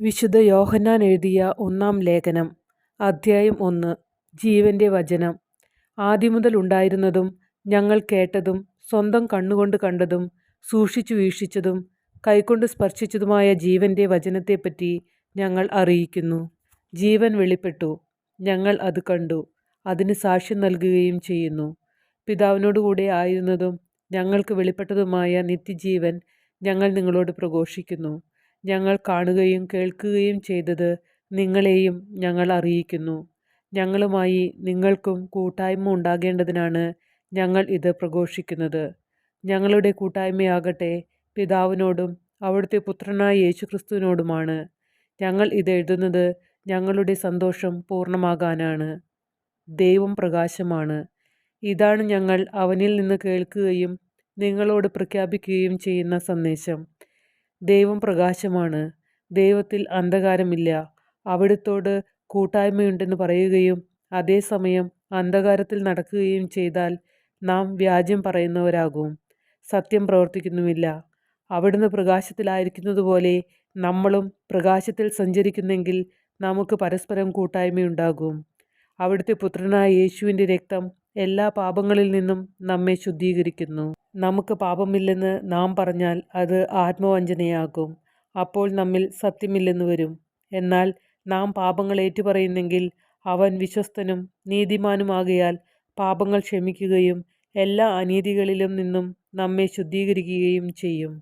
വിശുദ്ധ യോഹന്നാൻ എഴുതിയ ഒന്നാം ലേഖനം അധ്യായം ഒന്ന് ജീവന്റെ വചനം. ആദ്യമുതൽ ഉണ്ടായിരുന്നതും ഞങ്ങൾ കേട്ടതും സ്വന്തം കണ്ണുകൊണ്ട് കണ്ടതും സൂക്ഷിച്ചു വീക്ഷിച്ചതും കൈകൊണ്ട് സ്പർശിച്ചതുമായ ജീവന്റെ വചനത്തെപ്പറ്റി ഞങ്ങൾ അറിയിക്കുന്നു. ജീവൻ വെളിപ്പെട്ടു. ഞങ്ങൾ അത് കണ്ടു. അതിന് സാക്ഷ്യം നൽകുകയും ചെയ്യുന്നു. പിതാവിനോടുകൂടെ ആയിരുന്നതും ഞങ്ങൾക്ക് വെളിപ്പെട്ടതുമായ നിത്യജീവൻ ഞങ്ങൾ നിങ്ങളോട് പ്രഘോഷിക്കുന്നു. ഞങ്ങൾ കാണുകയും കേൾക്കുകയും ചെയ്തത് നിങ്ങളെയും ഞങ്ങൾ അറിയിക്കുന്നു. ഞങ്ങളുമായി നിങ്ങൾക്കും കൂട്ടായ്മ ഉണ്ടാകേണ്ടതിനാണ് ഞങ്ങൾ ഇത് പ്രഘോഷിക്കുന്നത്. ഞങ്ങളുടെ കൂട്ടായ്മയാകട്ടെ പിതാവിനോടും അവിടുത്തെ പുത്രനായ യേശുക്രിസ്തുവിനോടുമാണ്. ഞങ്ങൾ ഇത് എഴുതുന്നത് ഞങ്ങളുടെ സന്തോഷം പൂർണമാകാനാണ്. ദൈവം പ്രകാശമാണ്. ഇതാണ് ഞങ്ങൾ അവനിൽ നിന്ന് കേൾക്കുകയും നിങ്ങളോട് പ്രഖ്യാപിക്കുകയും ചെയ്യുന്ന സന്ദേശം. ദൈവം പ്രകാശമാണ്. ദൈവത്തിൽ അന്ധകാരമില്ല. അവിടുത്തോട് കൂട്ടായ്മയുണ്ടെന്ന് പറയുകയും അതേസമയം അന്ധകാരത്തിൽ നടക്കുകയും ചെയ്താൽ നാം വ്യാജ്യം പറയുന്നവരാകും. സത്യം പ്രവർത്തിക്കുന്നുമില്ല. അവിടുന്ന് പ്രകാശത്തിലായിരിക്കുന്നതുപോലെ നമ്മളും പ്രകാശത്തിൽ സഞ്ചരിക്കുന്നെങ്കിൽ നമുക്ക് പരസ്പരം കൂട്ടായ്മയുണ്ടാകും. അവിടുത്തെ പുത്രനായ യേശുവിന്റെ രക്തം എല്ലാ പാപങ്ങളിൽ നിന്നും നമ്മെ ശുദ്ധീകരിക്കുന്നു. നമുക്ക് പാപമില്ലെന്ന് നാം പറഞ്ഞാൽ അത് ആത്മവഞ്ചനയാകും. അപ്പോൾ നമ്മിൽ സത്യമില്ലെന്ന് വരും. എന്നാൽ നാം പാപങ്ങൾ ഏറ്റുപറയുന്നെങ്കിൽ അവൻ വിശ്വസ്തനും നീതിമാനുമാകയാൽ പാപങ്ങൾ ക്ഷമിക്കുകയും എല്ലാ അനീതികളിലും നിന്നും നമ്മെ ശുദ്ധീകരിക്കുകയും ചെയ്യും.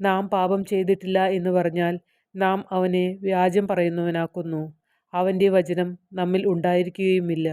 നാം പാപം ചെയ്തിട്ടില്ല എന്ന് പറഞ്ഞാൽ നാം അവനെ വ്യാജം പറയുന്നവനാക്കുന്നു. അവന്റെ വചനം നമ്മിൽ ഉണ്ടായിരിക്കുകയുമില്ല.